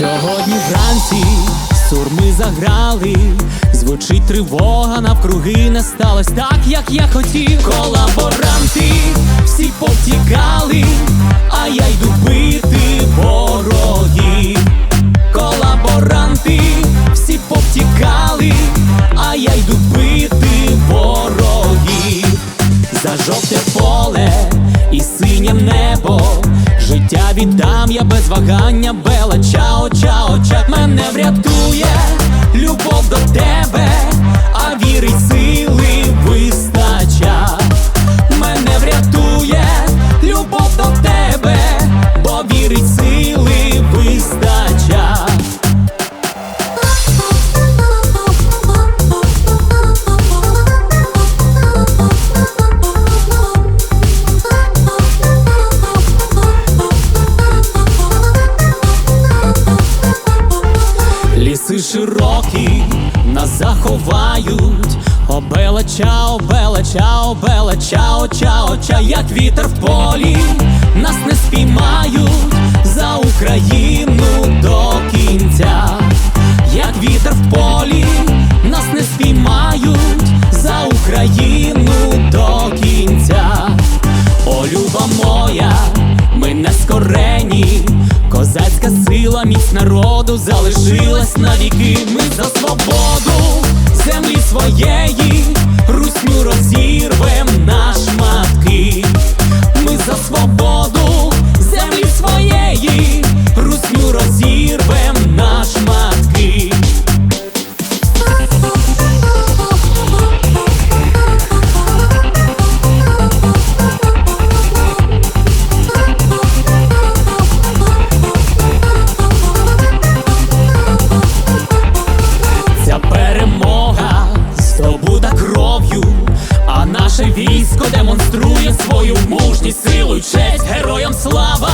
Сьогодні вранці сурми заграли, звучить тривога, навкруги не сталось так, як я хотів. Колаборанти всі повтікали, а я йду бити ворогів. Колаборанти всі повтікали, а я йду бити ворогів. За жовте поле і синє небо. Життя віддам я без вагання, бела чао, чао, чак мене врятує, любов до тебе, заховають. О, бела чао, бела чао, бела чао, чао, ча, як вітер в полі, нас не спіймають за Україну міць народу залишилась навіки. Ми за свободу землі своєї, наше військо демонструє свою мужність, силу й честь. Героям слава